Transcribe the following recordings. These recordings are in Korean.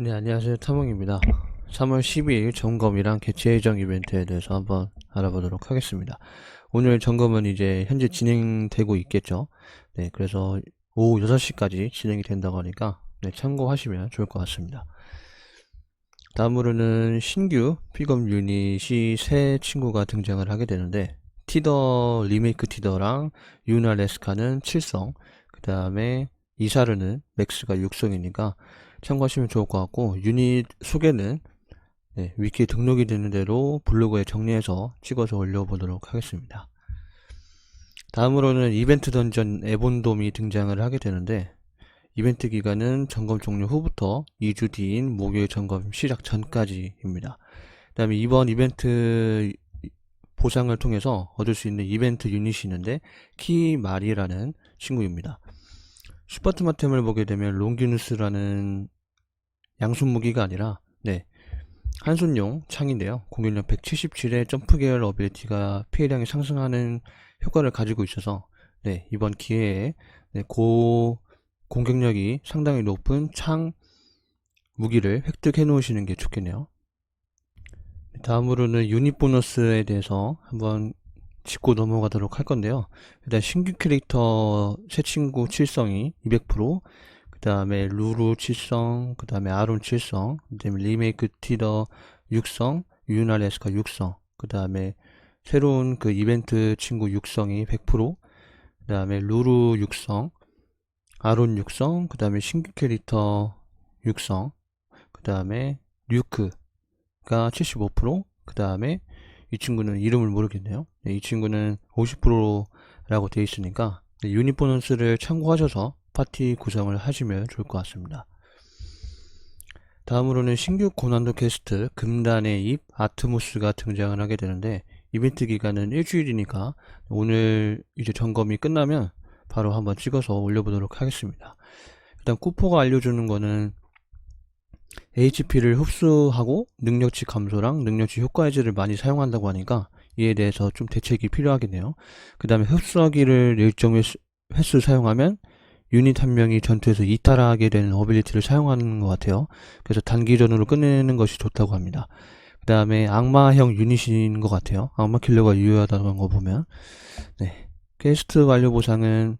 네, 안녕하세요. 탐험입니다. 3월 12일 점검이랑 개최 예정 이벤트에 대해서 한번 알아보도록 하겠습니다. 오늘 점검은 이제 현재 진행되고 있겠죠. 네, 그래서 오후 6시까지 진행이 된다고 하니까 네, 참고하시면 좋을 것 같습니다. 다음으로는 신규 픽업 유닛이 새 친구가 등장을 하게 되는데 티더 리메이크 티더랑 유나 레스카는 7성 그 다음에 이사르는 맥스가 6성이니까 참고하시면 좋을 것 같고 유닛 소개는 네, 위키에 등록이 되는 대로 블로그에 정리해서 찍어서 올려보도록 하겠습니다. 다음으로는 이벤트 던전 에본돔이 등장을 하게 되는데 이벤트 기간은 점검 종료 후부터 2주 뒤인 목요일 점검 시작 전까지입니다. 그 다음에 이번 이벤트 보상을 통해서 얻을 수 있는 이벤트 유닛이 있는데 키말이라는 친구입니다. 슈퍼트마템을 보게 되면 롱기누스라는 양손 무기가 아니라 네 한손용 창인데요. 공격력 177의 점프 계열 어빌리티가 피해량이 상승하는 효과를 가지고 있어서 네 이번 기회에 네, 고 공격력이 상당히 높은 창 무기를 획득해 놓으시는 게 좋겠네요. 다음으로는 유닛 보너스에 대해서 한번 짚고 넘어가도록 할 건데요. 일단 신규 캐릭터 새 친구 7성이 200%, 그 다음에 루루 7성, 그 다음에 아론 7성, 그 다음에 리메이크 티더 6성, 유나레스카 6성, 그 다음에 새로운 그 이벤트 친구 6성이 100%, 그 다음에 루루 6성, 아론 6성, 그 다음에 신규 캐릭터 6성, 그 다음에 류크가 75%, 그 다음에 이 친구는 이름을 모르겠네요. 네, 이 친구는 50%라고 되어 있으니까 네, 유닛 보너스를 참고하셔서 파티 구성을 하시면 좋을 것 같습니다. 다음으로는 신규 고난도 게스트 금단의 입 아트모스가 등장을 하게 되는데 이벤트 기간은 일주일이니까 오늘 이제 점검이 끝나면 바로 한번 찍어서 올려보도록 하겠습니다. 일단 쿠퍼가 알려주는 거는 HP를 흡수하고 능력치 감소랑 능력치 효과 해제를 많이 사용한다고 하니까 이에 대해서 좀 대책이 필요하겠네요. 그 다음에 흡수하기를 일정 횟수 사용하면 유닛 한 명이 전투에서 이탈하게 되는 어빌리티를 사용하는 것 같아요. 그래서 단기전으로 끝내는 것이 좋다고 합니다. 그 다음에 악마형 유닛인 것 같아요. 악마 킬러가 유효하다는 거 보면. 네. 퀘스트 완료 보상은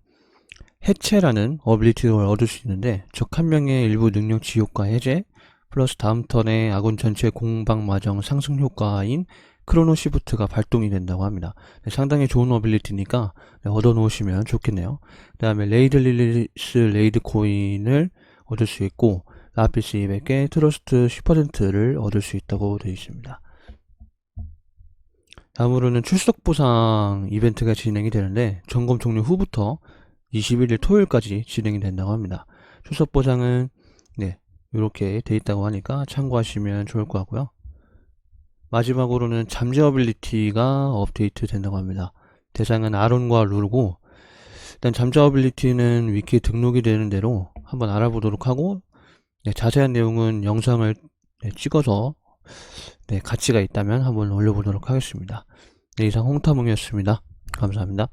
해체라는 어빌리티를 얻을 수 있는데 적 한 명의 일부 능력치 효과 해제 플러스 다음 턴에 아군 전체 공방 마정 상승 효과인 크로노 시프트가 발동이 된다고 합니다. 네, 상당히 좋은 어빌리티니까 네, 얻어 놓으시면 좋겠네요. 그 다음에 레이드 릴리스 레이드 코인을 얻을 수 있고 라피스 200개 트러스트 10%를 얻을 수 있다고 되어 있습니다. 다음으로는 출석 보상 이벤트가 진행이 되는데 점검 종료 후부터 21일 토요일까지 진행이 된다고 합니다. 출석 보상은 네, 이렇게 돼 있다고 하니까 참고하시면 좋을 것 같고요. 마지막으로는 잠재 어빌리티가 업데이트 된다고 합니다. 대상은 아론과 룰고 일단 잠재 어빌리티는 위키에 등록이 되는 대로 한번 알아보도록 하고 네, 자세한 내용은 영상을 네, 찍어서 네, 가치가 있다면 한번 올려보도록 하겠습니다. 네, 이상 홍타몽이었습니다. 감사합니다.